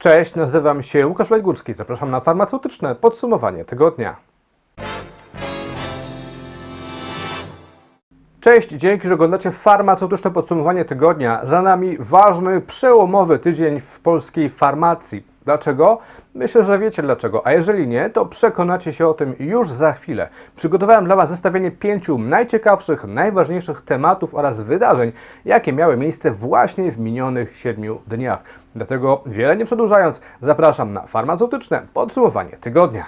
Cześć, nazywam się Łukasz Lejgórski. Zapraszam na farmaceutyczne podsumowanie tygodnia. Cześć, dzięki, że oglądacie farmaceutyczne podsumowanie tygodnia. Za nami ważny, przełomowy tydzień w polskiej farmacji. Dlaczego? Myślę, że wiecie dlaczego, a jeżeli nie, to przekonacie się o tym już za chwilę. Przygotowałem dla Was zestawienie pięciu najciekawszych, najważniejszych tematów oraz wydarzeń, jakie miały miejsce właśnie w minionych siedmiu dniach. Dlatego, wiele nie przedłużając, zapraszam na farmaceutyczne podsumowanie tygodnia.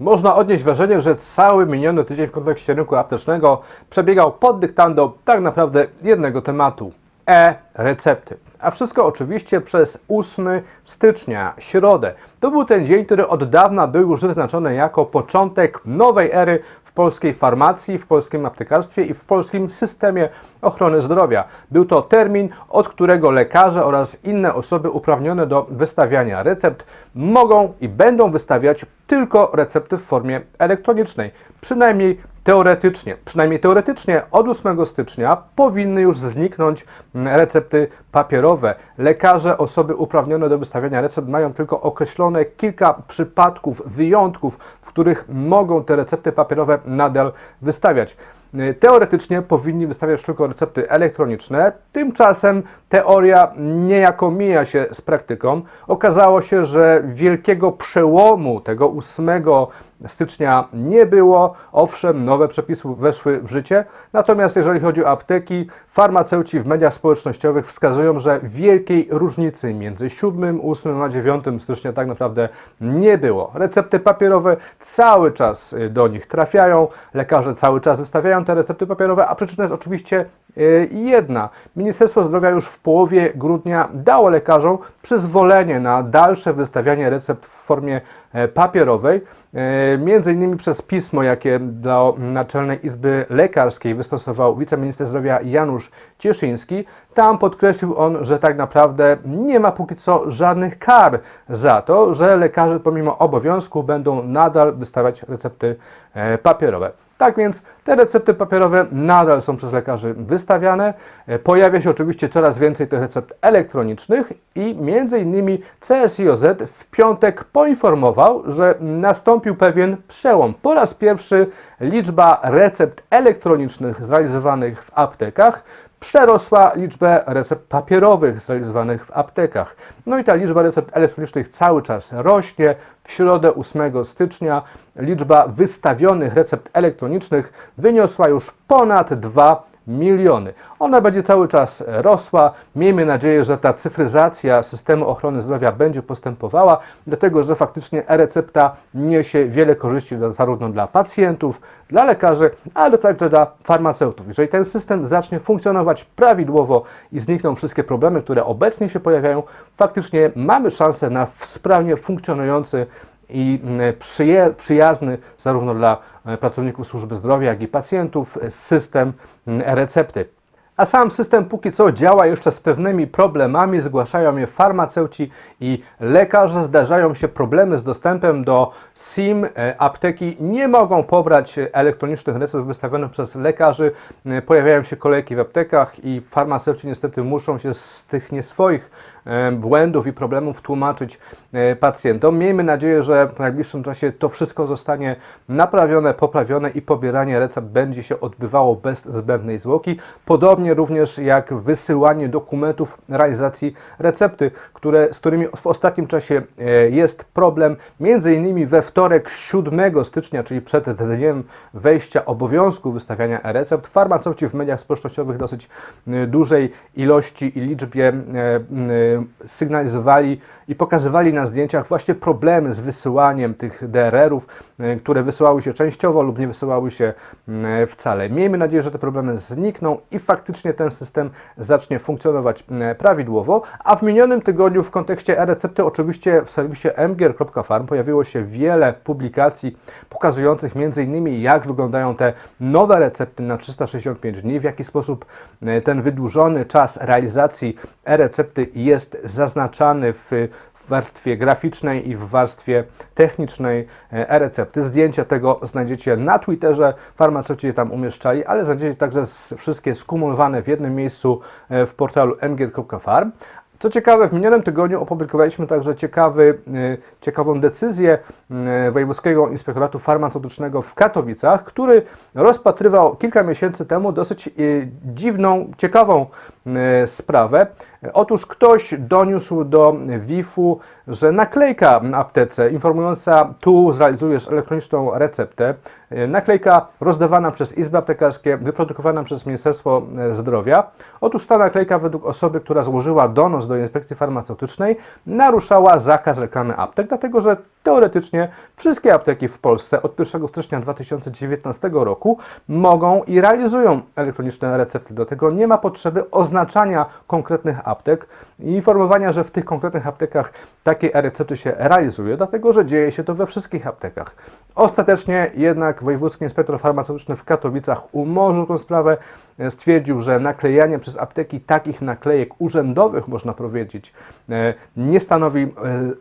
Można odnieść wrażenie, że cały miniony tydzień w kontekście rynku aptecznego przebiegał pod dyktando tak naprawdę jednego tematu e-recepty. A wszystko oczywiście przez 8 stycznia, środę. To był ten dzień, który od dawna był już wyznaczony jako początek nowej ery w polskiej farmacji, w polskim aptekarstwie i w polskim systemie ochrony zdrowia. Był to termin, od którego lekarze oraz inne osoby uprawnione do wystawiania recept mogą i będą wystawiać tylko recepty w formie elektronicznej. Przynajmniej teoretycznie, przynajmniej teoretycznie od 8 stycznia powinny już zniknąć mm, recepty papierowe. Lekarze, osoby uprawnione do wystawiania recept mają tylko określone kilka przypadków, wyjątków, w których mogą te recepty papierowe nadal wystawiać. Y, Teoretycznie powinni wystawiać tylko recepty elektroniczne, tymczasem teoria niejako mija się z praktyką. Okazało się, że wielkiego przełomu tego 8 stycznia nie było. Owszem, nowe przepisy weszły w życie, natomiast jeżeli chodzi o apteki, farmaceuci w mediach społecznościowych wskazują, że wielkiej różnicy między 7, 8 a 9 stycznia tak naprawdę nie było. Recepty papierowe cały czas y, do nich trafiają, lekarze cały czas wystawiają te recepty papierowe, a przyczyna jest oczywiście jedna. Ministerstwo Zdrowia już w połowie grudnia dało lekarzom przyzwolenie na dalsze wystawianie recept w formie e, papierowej, e, między innymi przez pismo, jakie dla Naczelnej Izby Lekarskiej wystosował wiceminister zdrowia Janusz Cieszyński. Tam podkreślił on, że tak naprawdę nie ma póki co żadnych kar za to, że lekarze pomimo obowiązku będą nadal wystawiać recepty e, papierowe. Tak więc te recepty papierowe nadal są przez lekarzy wystawiane. E, Pojawia się oczywiście coraz więcej tych recept elektronicznych i między innymi CSIOZ w piątek poinformował, że nastąpił pewien przełom. Po raz pierwszy liczba recept elektronicznych zrealizowanych w aptekach przerosła liczbę recept papierowych zrealizowanych w aptekach. No i ta liczba recept elektronicznych cały czas rośnie. W środę 8 stycznia liczba wystawionych recept elektronicznych wyniosła już ponad 2 miliony. Ona będzie cały czas rosła. Miejmy nadzieję, że ta cyfryzacja systemu ochrony zdrowia będzie postępowała, dlatego że faktycznie e-recepta niesie wiele korzyści zarówno dla pacjentów, dla lekarzy, ale także dla farmaceutów. Jeżeli ten system zacznie funkcjonować prawidłowo i znikną wszystkie problemy, które obecnie się pojawiają, faktycznie mamy szansę na sprawnie funkcjonujący i przyjazny zarówno dla e, pracowników służby zdrowia, jak i pacjentów e, system e-recepty. A sam system póki co działa jeszcze z pewnymi problemami, zgłaszają je farmaceuci i lekarze. Zdarzają się problemy z dostępem do SIM. E, Apteki nie mogą pobrać elektronicznych recept wystawionych przez lekarzy. Pojawiają się kolejki w aptekach i farmaceuci niestety muszą się z tych nie swoich e, błędów i problemów tłumaczyć e, pacjentom. Miejmy nadzieję, że w najbliższym czasie to wszystko zostanie naprawione, poprawione i pobieranie recept będzie się odbywało bez zbędnej zwłoki. Podobnie również jak wysyłanie dokumentów realizacji recepty, które, z którymi w ostatnim czasie e, jest problem. Między innymi we wtorek 7 stycznia, czyli przed dniem wejścia obowiązku wystawiania e-recept, farmaceuci w mediach społecznościowych dosyć e, dużej ilości i liczbie e, sygnalizowali i pokazywali na zdjęciach właśnie problemy z wysyłaniem tych DRR-ów, e, które wysyłały się częściowo lub nie wysyłały się m, wcale. Miejmy nadzieję, że te problemy znikną i faktycznie ten system zacznie funkcjonować m, prawidłowo. A w minionym tygodniu w kontekście e-recepty oczywiście w serwisie mgier.farm pojawiło się wiele publikacji pokazujących m.in. jak wyglądają te nowe recepty na 365 dni, w jaki sposób e, ten wydłużony czas realizacji e-recepty jest zaznaczany w w warstwie graficznej i w warstwie technicznej e, e-recepty. Zdjęcia tego znajdziecie na Twitterze, farmaceuci je tam umieszczali, ale znajdziecie także wszystkie skumulowane w jednym miejscu e, w portalu mgr.farm. Co ciekawe, w minionym tygodniu opublikowaliśmy także ciekawy, e, ciekawą decyzję Wojewódzkiego Inspektoratu Farmaceutycznego w Katowicach, który rozpatrywał kilka miesięcy temu dosyć dziwną, ciekawą sprawę. Otóż ktoś doniósł do WIF-u, że naklejka na aptece informująca tu zrealizujesz elektroniczną receptę, e, naklejka rozdawana przez Izby Aptekarskie, wyprodukowana przez Ministerstwo e, Zdrowia. Otóż ta naklejka według osoby, która złożyła donos do inspekcji farmaceutycznej, naruszała zakaz reklamy aptek, dlatego że teoretycznie wszystkie apteki w Polsce od 1 stycznia 2019 roku mogą i realizują elektroniczne recepty. Do tego nie ma potrzeby oznaczania konkretnych aptek i informowania, że w tych konkretnych aptekach takie e-recepty się realizuje, dlatego że dzieje się to we wszystkich aptekach. Ostatecznie jednak Wojewódzki Inspektor Farmaceutyczny w Katowicach umorzył tę sprawę, stwierdził, że naklejanie przez apteki takich naklejek urzędowych, można powiedzieć, e, nie stanowi e,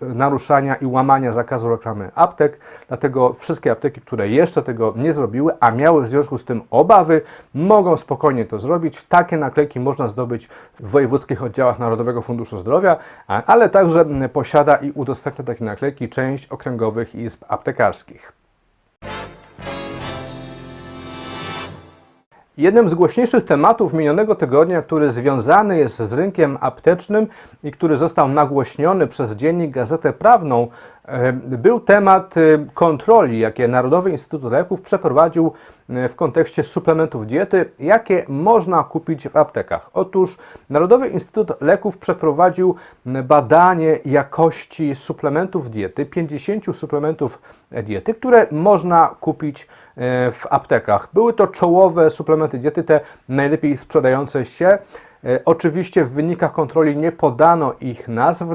naruszania i łamania zakazu reklamy aptek, dlatego wszystkie apteki, które jeszcze tego nie zrobiły, a miały w związku z tym obawy, mogą spokojnie to zrobić. Takie naklejki można zdobyć w wojewódzkich oddziałach Narodowego Funduszu Zdrowia, ale także posiada i udostępnia takie naklejki część okręgowych izb aptekarskich. Jednym z głośniejszych tematów minionego tygodnia, który związany jest z rynkiem aptecznym i który został nagłośniony przez dziennik Gazetę Prawną, e, był temat e, kontroli, jakie Narodowy Instytut Leków przeprowadził e, w kontekście suplementów diety, jakie można kupić w aptekach. Otóż Narodowy Instytut Leków przeprowadził badanie jakości suplementów diety, 50 suplementów diety, które można kupić e, w aptekach. Były to czołowe suplementy diety, te najlepiej sprzedające się. E, Oczywiście w wynikach kontroli nie podano ich nazw,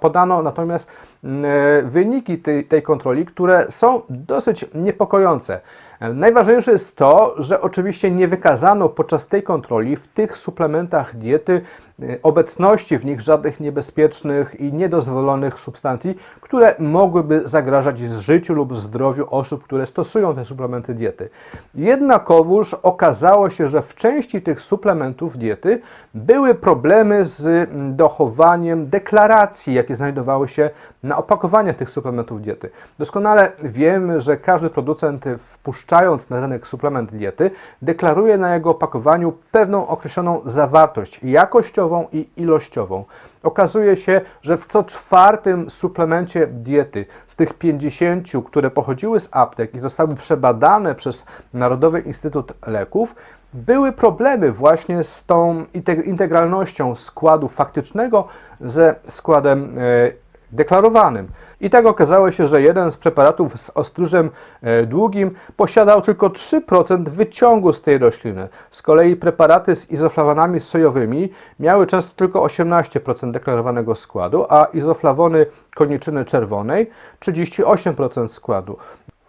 podano natomiast mm, e, wyniki tej, tej kontroli, które są dosyć niepokojące. E, Najważniejsze jest to, że oczywiście nie wykazano podczas tej kontroli w tych suplementach diety e, obecności w nich żadnych niebezpiecznych i niedozwolonych substancji, które mogłyby zagrażać życiu lub zdrowiu osób, które stosują te suplementy diety. Jednakowoż okazało się, że w części tych suplementów diety były problemy z mm, dochowaniem deklaracji, jakie znajdowały się na opakowaniach tych suplementów diety. Doskonale wiemy, że każdy producent y, wpuszczając na rynek suplement diety deklaruje na jego opakowaniu pewną określoną zawartość jakościową i ilościową. Okazuje się, że w co czwartym suplemencie diety z tych 50, które pochodziły z aptek i zostały przebadane przez Narodowy Instytut Leków, były problemy właśnie z tą integ- integralnością składu faktycznego ze składem e, deklarowanym. I tak okazało się, że jeden z preparatów z ostróżem e, długim posiadał tylko 3% wyciągu z tej rośliny. Z kolei preparaty z izoflawanami sojowymi miały często tylko 18% deklarowanego składu, a izoflawony koniczyny czerwonej 38% składu.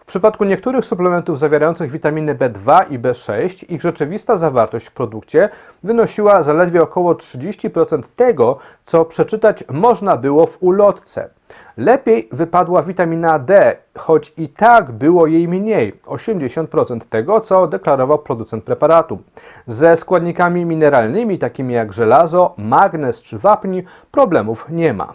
W przypadku niektórych suplementów zawierających witaminy B2 i B6 ich rzeczywista zawartość w produkcie wynosiła zaledwie około 30% tego, co przeczytać można było w ulotce. Lepiej wypadła witamina D, choć i tak było jej mniej 80% tego, co deklarował producent preparatu. Ze składnikami mineralnymi, takimi jak żelazo, magnez czy wapń, problemów nie ma.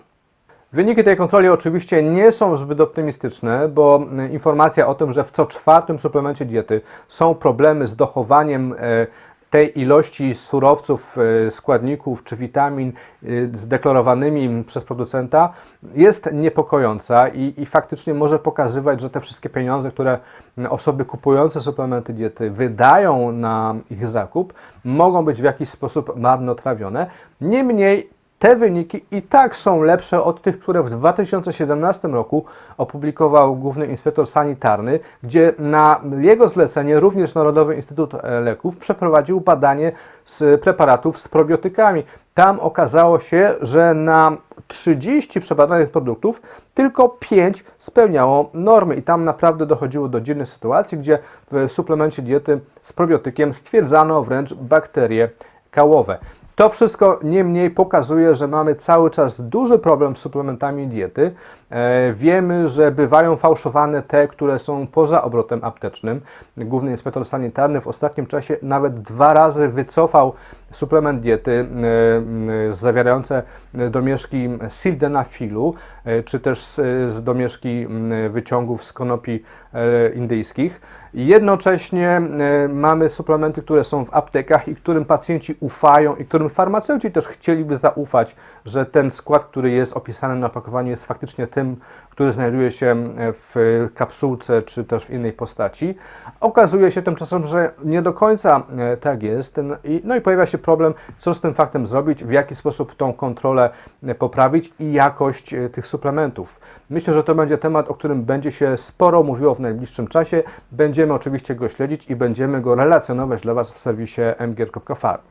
Wyniki tej kontroli oczywiście nie są zbyt optymistyczne, bo e, informacja o tym, że w co czwartym suplemencie diety są problemy z dochowaniem e, tej ilości surowców, e, składników czy witamin zdeklarowanymi przez producenta jest niepokojąca i, i faktycznie może pokazywać, że te wszystkie pieniądze, które osoby kupujące suplementy diety wydają na ich zakup, mogą być w jakiś sposób marnotrawione. Niemniej te wyniki i tak są lepsze od tych, które w 2017 roku opublikował Główny Inspektor Sanitarny, gdzie na jego zlecenie również Narodowy Instytut Leków przeprowadził badanie z preparatów z probiotykami. Tam okazało się, że na 30 przebadanych produktów tylko 5 spełniało normy i tam naprawdę dochodziło do dziwnych sytuacji, gdzie w suplemencie diety z probiotykiem stwierdzano wręcz bakterie kałowe. To wszystko niemniej pokazuje, że mamy cały czas duży problem z suplementami diety. E, wiemy, że bywają fałszowane te, które są poza obrotem aptecznym. Główny inspektor sanitarny w ostatnim czasie nawet dwa razy wycofał suplement diety e, zawierające domieszki sildenafilu, e, czy też z, domieszki wyciągów z konopi indyjskich. Jednocześnie e, mamy suplementy, które są w aptekach i którym pacjenci ufają i którym farmaceuci też chcieliby zaufać, że ten skład, który jest opisany na opakowaniu jest faktycznie tym, który znajduje się w kapsułce czy też w innej postaci. Okazuje się tymczasem, że nie do końca e, tak jest. No i pojawia się problem, co z tym faktem zrobić, w jaki sposób tą kontrolę e, poprawić i jakość e, tych suplementów. Myślę, że to będzie temat, o którym będzie się sporo mówiło w najbliższym czasie. Będziemy oczywiście go śledzić i będziemy go relacjonować dla Was w serwisie mgier.farm.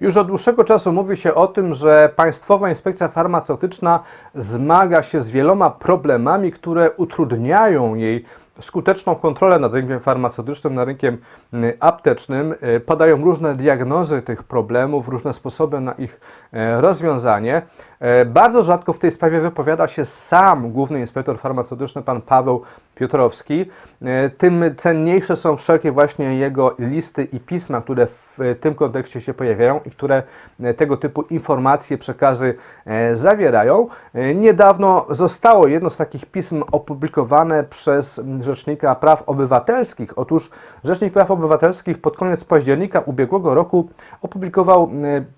Już od dłuższego czasu mówi się o tym, że Państwowa Inspekcja Farmaceutyczna zmaga się z wieloma problemami, które utrudniają jej skuteczną kontrolę nad rynkiem farmaceutycznym, nad rynkiem y, aptecznym. Y, Padają różne diagnozy tych problemów, różne sposoby na ich e, rozwiązanie. E, Bardzo rzadko w tej sprawie wypowiada się sam główny inspektor farmaceutyczny, pan Paweł Piotrowski. E, Tym cenniejsze są wszelkie właśnie jego listy i pisma, które w tym kontekście się pojawiają i które tego typu informacje, przekazy zawierają. Niedawno zostało jedno z takich pism opublikowane przez Rzecznika Praw Obywatelskich. Otóż Rzecznik Praw Obywatelskich pod koniec października ubiegłego roku opublikował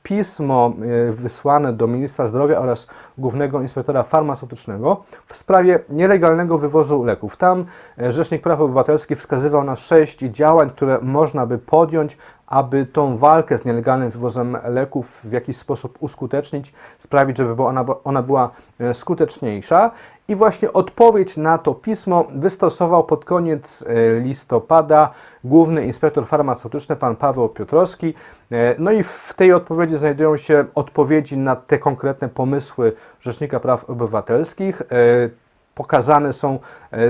pismo wysłane do ministra zdrowia oraz głównego inspektora farmaceutycznego w sprawie nielegalnego wywozu leków. Tam e, Rzecznik Praw Obywatelskich wskazywał na sześć działań, które można by podjąć, aby tą walkę z nielegalnym wywozem leków w jakiś sposób uskutecznić, sprawić, żeby ona, ona była e, skuteczniejsza. I właśnie odpowiedź na to pismo wystosował pod koniec e, listopada główny inspektor farmaceutyczny, pan Paweł Piotrowski. E, No i w tej odpowiedzi znajdują się odpowiedzi na te konkretne pomysły Rzecznika Praw Obywatelskich. E, Pokazane są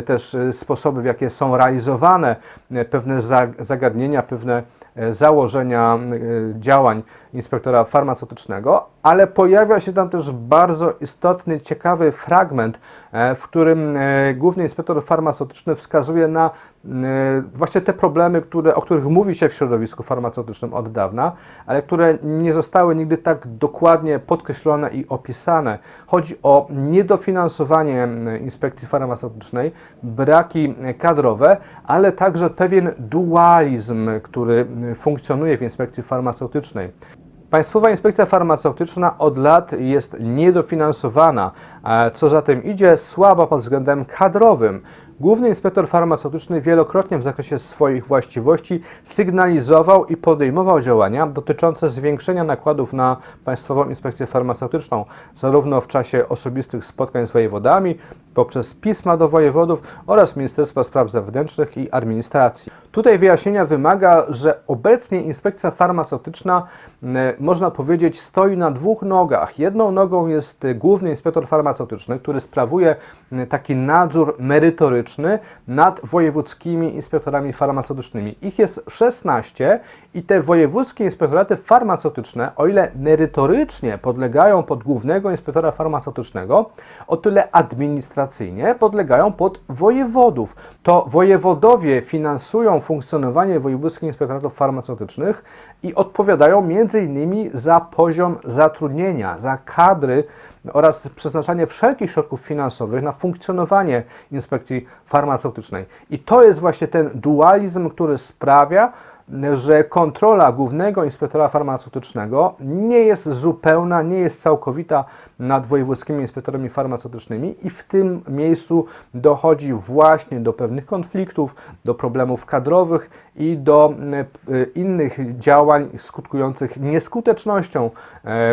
też sposoby, w jakie są realizowane pewne za- zagadnienia, pewne założenia działań inspektora farmaceutycznego, ale pojawia się tam też bardzo istotny, ciekawy fragment, e, w którym e, główny inspektor farmaceutyczny wskazuje na e, właśnie te problemy, które, o których mówi się w środowisku farmaceutycznym od dawna, ale które nie zostały nigdy tak dokładnie podkreślone i opisane. Chodzi o niedofinansowanie inspekcji farmaceutycznej, braki kadrowe, ale także pewien dualizm, który funkcjonuje w inspekcji farmaceutycznej. Państwowa Inspekcja Farmaceutyczna od lat jest niedofinansowana, co za tym idzie, słaba pod względem kadrowym. Główny inspektor farmaceutyczny wielokrotnie w zakresie swoich właściwości sygnalizował i podejmował działania dotyczące zwiększenia nakładów na Państwową Inspekcję Farmaceutyczną, zarówno w czasie osobistych spotkań z wojewodami, poprzez pisma do wojewodów oraz Ministerstwa Spraw Zewnętrznych i Administracji. Tutaj wyjaśnienia wymaga, że obecnie inspekcja farmaceutyczna, można powiedzieć, stoi na dwóch nogach. Jedną nogą jest y, główny inspektor farmaceutyczny, który sprawuje taki nadzór merytoryczny nad wojewódzkimi inspektorami farmaceutycznymi. Ich jest 16 i te wojewódzkie inspektoraty farmaceutyczne, o ile merytorycznie podlegają pod głównego inspektora farmaceutycznego, o tyle administracyjnie podlegają pod wojewodów. To wojewodowie finansują funkcjonowanie wojewódzkich inspektoratów farmaceutycznych i odpowiadają m.in. za poziom zatrudnienia, za kadry oraz przeznaczanie wszelkich środków finansowych na funkcjonowanie inspekcji farmaceutycznej. I to jest właśnie ten dualizm, który sprawia, że kontrola głównego inspektora farmaceutycznego nie jest zupełna, nie jest całkowita nad wojewódzkimi inspektorami farmaceutycznymi i w tym miejscu dochodzi właśnie do pewnych konfliktów, do problemów kadrowych i do e, innych działań skutkujących nieskutecznością e,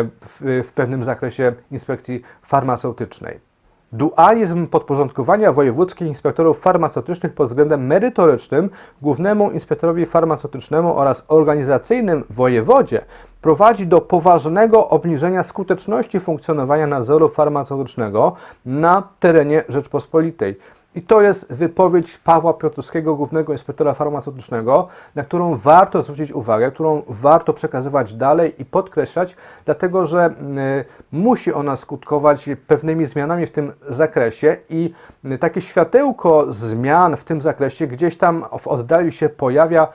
w, w pewnym zakresie inspekcji farmaceutycznej. Dualizm podporządkowania wojewódzkich inspektorów farmaceutycznych pod względem merytorycznym głównemu inspektorowi farmaceutycznemu oraz organizacyjnym wojewodzie prowadzi do poważnego obniżenia skuteczności funkcjonowania nadzoru farmaceutycznego na terenie Rzeczpospolitej. I to jest wypowiedź Pawła Piotrowskiego, głównego inspektora farmaceutycznego, na którą warto zwrócić uwagę, którą warto przekazywać dalej i podkreślać, dlatego że y, musi ona skutkować pewnymi zmianami w tym zakresie i y, takie światełko zmian w tym zakresie gdzieś tam w oddali się pojawia.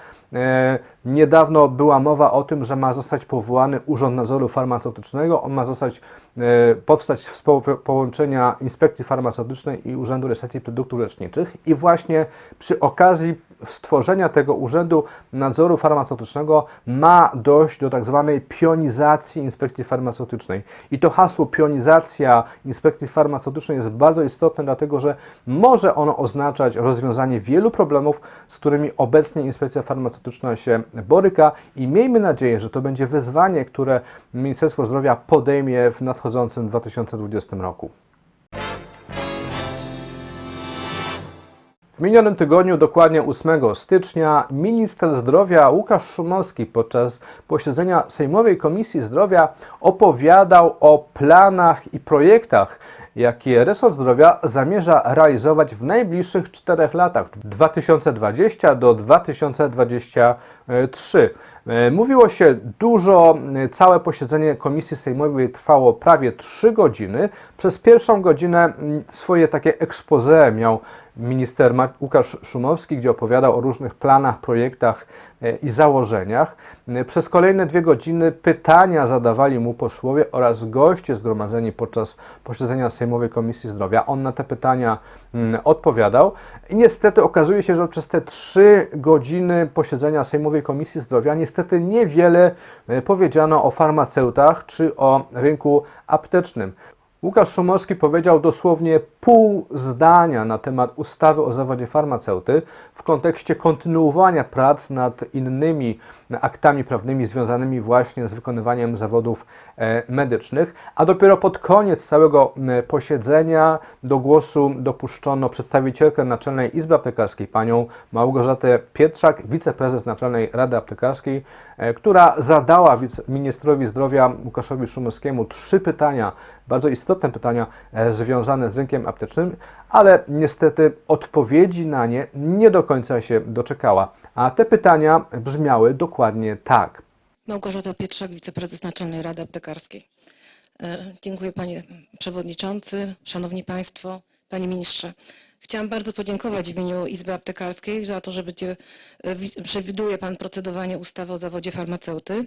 Niedawno była mowa o tym, że ma zostać powołany Urząd Nadzoru Farmaceutycznego. On ma zostać, e, powstać z po- połączenia Inspekcji Farmaceutycznej i Urzędu Rejestracji Produktów Leczniczych. I właśnie przy okazji stworzenia tego Urzędu Nadzoru Farmaceutycznego ma dojść do tak zwanej pionizacji Inspekcji Farmaceutycznej. I to hasło pionizacja Inspekcji Farmaceutycznej jest bardzo istotne, dlatego że może ono oznaczać rozwiązanie wielu problemów, z którymi obecnie Inspekcja Farmaceutyczna się boryka i miejmy nadzieję, że to będzie wyzwanie, które Ministerstwo Zdrowia podejmie w nadchodzącym 2020 roku. W minionym tygodniu, dokładnie 8 stycznia, minister zdrowia Łukasz Szumowski podczas posiedzenia Sejmowej Komisji Zdrowia opowiadał o planach i projektach, jakie resort zdrowia zamierza realizować w najbliższych czterech latach 2020 do 2023. E, Mówiło się dużo, e, całe posiedzenie Komisji Sejmowej trwało prawie 3 godziny. Przez pierwszą godzinę mm, swoje takie expose miał minister Łukasz Szumowski, gdzie opowiadał o różnych planach, projektach e, i założeniach. E, Przez kolejne dwie godziny pytania zadawali mu posłowie oraz goście zgromadzeni podczas posiedzenia Sejmowej Komisji Zdrowia. On na te pytania mm, odpowiadał i niestety okazuje się, że przez te trzy godziny posiedzenia Sejmowej Komisji Zdrowia niestety niewiele e, powiedziano o farmaceutach czy o rynku aptecznym. Łukasz Szumowski powiedział dosłownie pół zdania na temat ustawy o zawodzie farmaceuty w kontekście kontynuowania prac nad innymi aktami prawnymi związanymi właśnie z wykonywaniem zawodów e, medycznych, a dopiero pod koniec całego posiedzenia do głosu dopuszczono przedstawicielkę Naczelnej Izby Aptekarskiej, panią Małgorzatę Pietrzak, wiceprezes Naczelnej Rady Aptekarskiej, e, która zadała ministrowi zdrowia Łukaszowi Szumowskiemu trzy pytania, bardzo istotne pytania e, związane z rynkiem aptecznym, ale niestety odpowiedzi na nie nie do końca się doczekała. A te pytania brzmiały dokładnie tak. Małgorzata Pietrzak, wiceprezes Naczelnej Rady Aptekarskiej. E, Dziękuję panie przewodniczący, szanowni państwo, panie ministrze. Chciałam bardzo podziękować w imieniu Izby Aptekarskiej za to, że będzie, e, wi- przewiduje pan procedowanie ustawy o zawodzie farmaceuty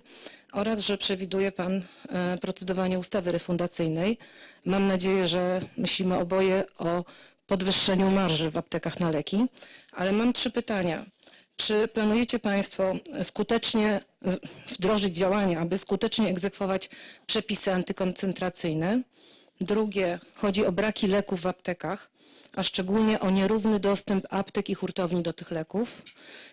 oraz, że przewiduje pan e, procedowanie ustawy refundacyjnej. Mam nadzieję, że myślimy oboje o podwyższeniu marży w aptekach na leki, ale mam trzy pytania. Czy planujecie Państwo skutecznie wdrożyć działania, aby skutecznie egzekwować przepisy antykoncentracyjne? Drugie, chodzi o braki leków w aptekach, a szczególnie o nierówny dostęp aptek i hurtowni do tych leków.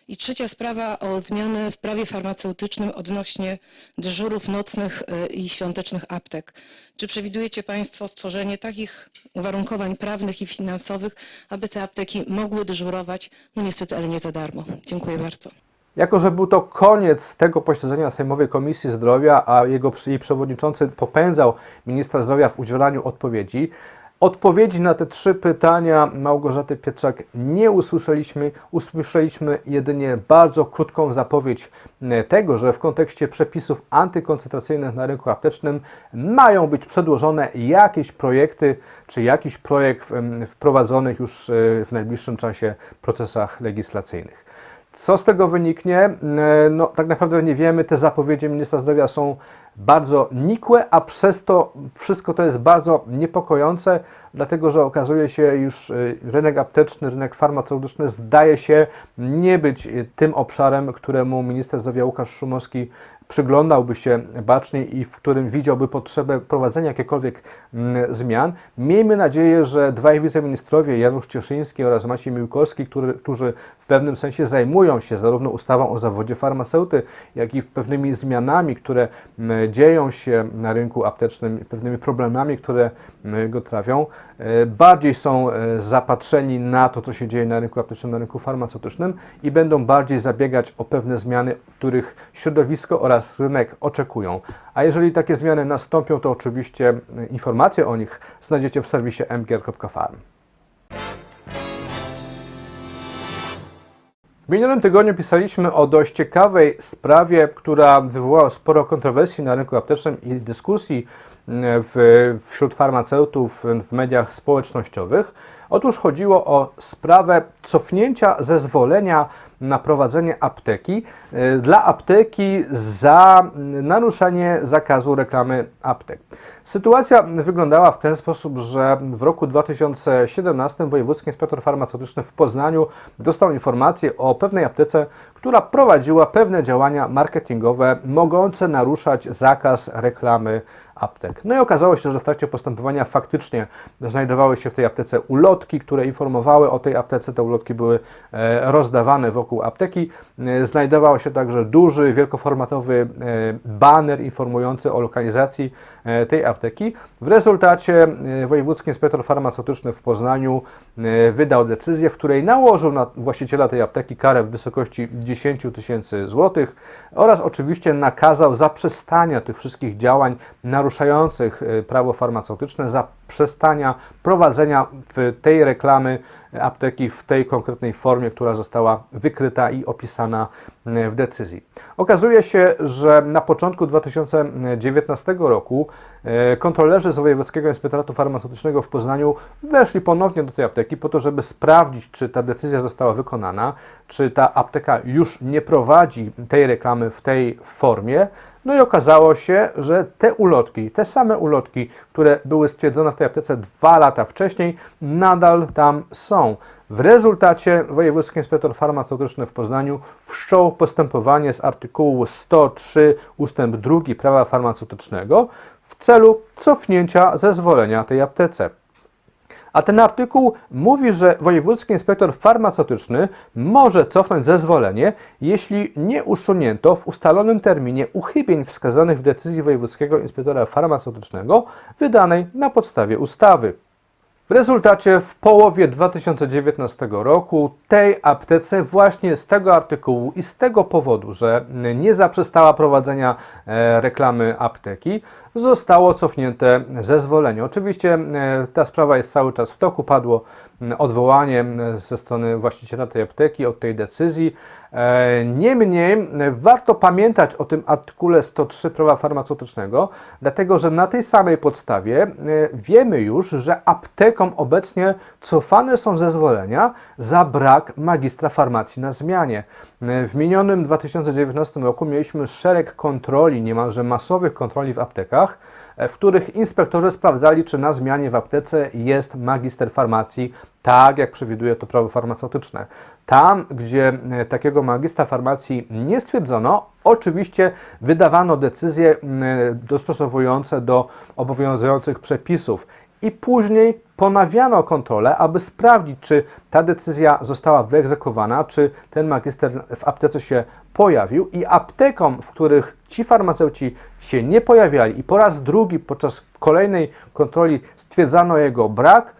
I trzecia sprawa o zmianę w prawie farmaceutycznym odnośnie dyżurów nocnych y, i świątecznych aptek. Czy przewidujecie Państwo stworzenie takich uwarunkowań prawnych i finansowych, aby te apteki mogły dyżurować, no niestety, ale nie za darmo? Dziękuję bardzo. Jako, że był to koniec tego posiedzenia Sejmowej Komisji Zdrowia, a jego jej przewodniczący popędzał ministra zdrowia w udzielaniu odpowiedzi, odpowiedzi na te trzy pytania Małgorzaty Pietrzak nie usłyszeliśmy. Usłyszeliśmy jedynie bardzo krótką zapowiedź e, tego, że w kontekście przepisów antykoncentracyjnych na rynku aptecznym mają być przedłożone jakieś projekty, czy jakiś projekt wprowadzonych już e, w najbliższym czasie procesach legislacyjnych. Co z tego wyniknie? E, No, tak naprawdę nie wiemy. Te zapowiedzi ministra zdrowia są bardzo nikłe, a przez to wszystko to jest bardzo niepokojące, dlatego że okazuje się już e, rynek apteczny, rynek farmaceutyczny zdaje się nie być e, tym obszarem, któremu minister zdrowia Łukasz Szumowski przyglądałby się baczniej i w którym widziałby potrzebę prowadzenia jakichkolwiek mm, zmian. Miejmy nadzieję, że dwaj wiceministrowie, Janusz Cieszyński oraz Maciej Miłkowski, który, którzy w pewnym sensie zajmują się zarówno ustawą o zawodzie farmaceuty, jak i pewnymi zmianami, które mm, dzieją się na rynku aptecznym, pewnymi problemami, które mm, go trawią, e, bardziej są e, zapatrzeni na to, co się dzieje na rynku aptecznym, na rynku farmaceutycznym i będą bardziej zabiegać o pewne zmiany, których środowisko oraz rynek oczekują. A jeżeli takie zmiany nastąpią, to oczywiście e, informacje o nich znajdziecie w serwisie mgr.farm. W minionym tygodniu pisaliśmy o dość ciekawej sprawie, która wywołała sporo kontrowersji na rynku aptecznym i dyskusji e, w, wśród farmaceutów w mediach społecznościowych. Otóż chodziło o sprawę cofnięcia zezwolenia na prowadzenie apteki y, dla apteki za naruszenie zakazu reklamy aptek. Sytuacja wyglądała w ten sposób, że w roku 2017 Wojewódzki Inspektor Farmaceutyczny w Poznaniu dostał informację o pewnej aptece, która prowadziła pewne działania marketingowe mogące naruszać zakaz reklamy. No i okazało się, że w trakcie postępowania faktycznie znajdowały się w tej aptece ulotki, które informowały o tej aptece. Te ulotki były e, rozdawane wokół apteki. E, Znajdował się także duży, wielkoformatowy e, baner informujący o lokalizacji tej apteki. W rezultacie e, Wojewódzki Inspektor Farmaceutyczny w Poznaniu e, wydał decyzję, w której nałożył na właściciela tej apteki karę w wysokości 10 tysięcy złotych oraz oczywiście nakazał zaprzestania tych wszystkich działań naruszających e, prawo farmaceutyczne, zaprzestania prowadzenia w tej reklamy apteki w tej konkretnej formie, która została wykryta i opisana e, w decyzji. Okazuje się, że na początku 2019 roku e, kontrolerzy z Wojewódzkiego Inspektoratu Farmaceutycznego w Poznaniu weszli ponownie do tej apteki po to, żeby sprawdzić, czy ta decyzja została wykonana, czy ta apteka już nie prowadzi tej reklamy w tej formie. No i okazało się, że te ulotki, te same ulotki, które były stwierdzone w tej aptece dwa lata wcześniej, nadal tam są. W rezultacie Wojewódzki Inspektor Farmaceutyczny w Poznaniu wszczął postępowanie z artykułu 103 ustęp 2 prawa farmaceutycznego w celu cofnięcia zezwolenia tej aptece. A ten artykuł mówi, że wojewódzki inspektor farmaceutyczny może cofnąć zezwolenie, jeśli nie usunięto w ustalonym terminie uchybień wskazanych w decyzji wojewódzkiego inspektora farmaceutycznego wydanej na podstawie ustawy. W rezultacie w połowie 2019 roku tej aptece właśnie z tego artykułu i z tego powodu, że nie zaprzestała prowadzenia e, reklamy apteki, zostało cofnięte zezwolenie. Oczywiście e, ta sprawa jest cały czas w toku, padło odwołanie ze strony właściciela tej apteki od tej decyzji. E, Niemniej e, warto pamiętać o tym artykule 103 prawa farmaceutycznego, dlatego że na tej samej podstawie wiemy już, że aptekom obecnie cofane są zezwolenia za brak magistra farmacji na zmianie. W minionym 2019 roku mieliśmy szereg kontroli, niemalże masowych kontroli w aptekach, e, w których inspektorzy sprawdzali, czy na zmianie w aptece jest magister farmacji, tak jak przewiduje to prawo farmaceutyczne. Tam, gdzie e, takiego magistra farmacji nie stwierdzono, oczywiście wydawano decyzje m, dostosowujące do obowiązujących przepisów i później ponawiano kontrolę, aby sprawdzić, czy ta decyzja została wyegzekwowana, czy ten magister w aptece się pojawił i aptekom, w których ci farmaceuci się nie pojawiali i po raz drugi podczas kolejnej kontroli stwierdzano jego brak,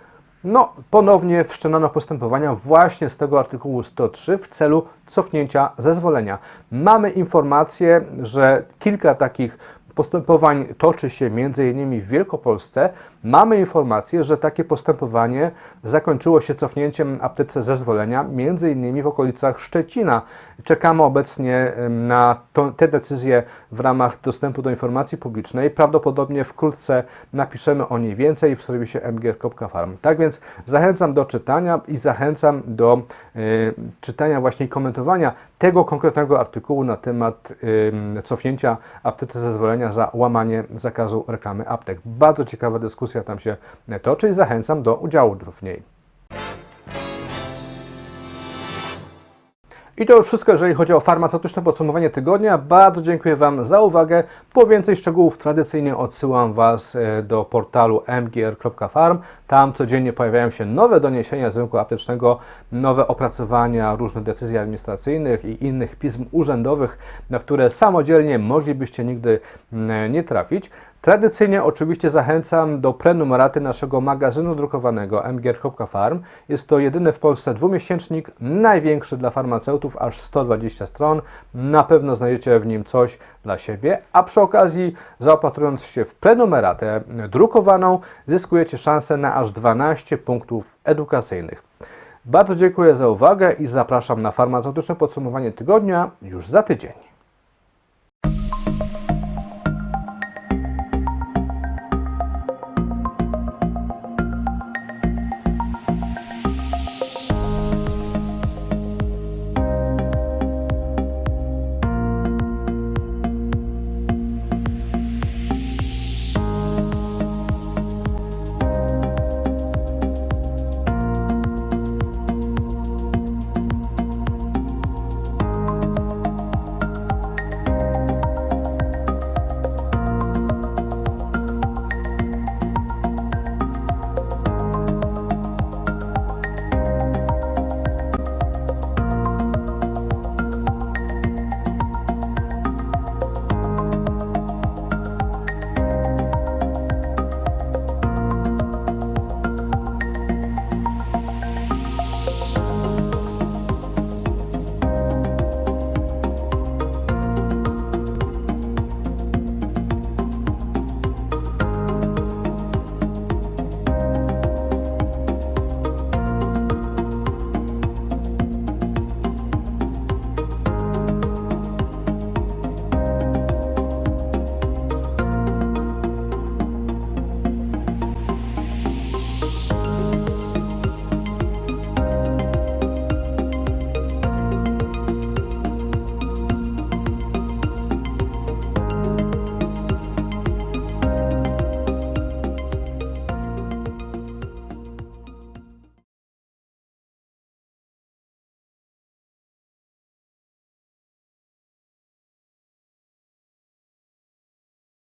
no, ponownie wszczynano postępowania właśnie z tego artykułu 103 w celu cofnięcia zezwolenia. Mamy informację, że kilka takich postępowań toczy się m.in. w Wielkopolsce. Mamy informację, że takie postępowanie zakończyło się cofnięciem aptece zezwolenia m.in. w okolicach Szczecina. Czekamy obecnie na to, te decyzje w ramach dostępu do informacji publicznej. Prawdopodobnie wkrótce napiszemy o niej więcej w serwisie mgr.farm. Tak więc zachęcam do czytania i zachęcam do y, czytania właśnie i komentowania tego konkretnego artykułu na temat ym, cofnięcia aptece zezwolenia za łamanie zakazu reklamy aptek. Bardzo ciekawa dyskusja tam się toczy i zachęcam do udziału w niej. I to już wszystko, jeżeli chodzi o farmaceutyczne podsumowanie tygodnia. Bardzo dziękuję Wam za uwagę. Po więcej szczegółów tradycyjnie odsyłam Was e, do portalu mgr.farm. Tam codziennie pojawiają się nowe doniesienia z rynku aptecznego, nowe opracowania różnych decyzji administracyjnych i innych pism urzędowych, na które samodzielnie moglibyście nigdy mm, nie trafić. Tradycyjnie oczywiście zachęcam do prenumeraty naszego magazynu drukowanego mgr.farm. Jest to jedyny w Polsce dwumiesięcznik, największy dla farmaceutów, aż 120 stron. Na pewno znajdziecie w nim coś dla siebie, a przy okazji zaopatrując się w prenumeratę drukowaną, zyskujecie szansę na aż 12 punktów edukacyjnych. Bardzo dziękuję za uwagę i zapraszam na farmaceutyczne podsumowanie tygodnia już za tydzień.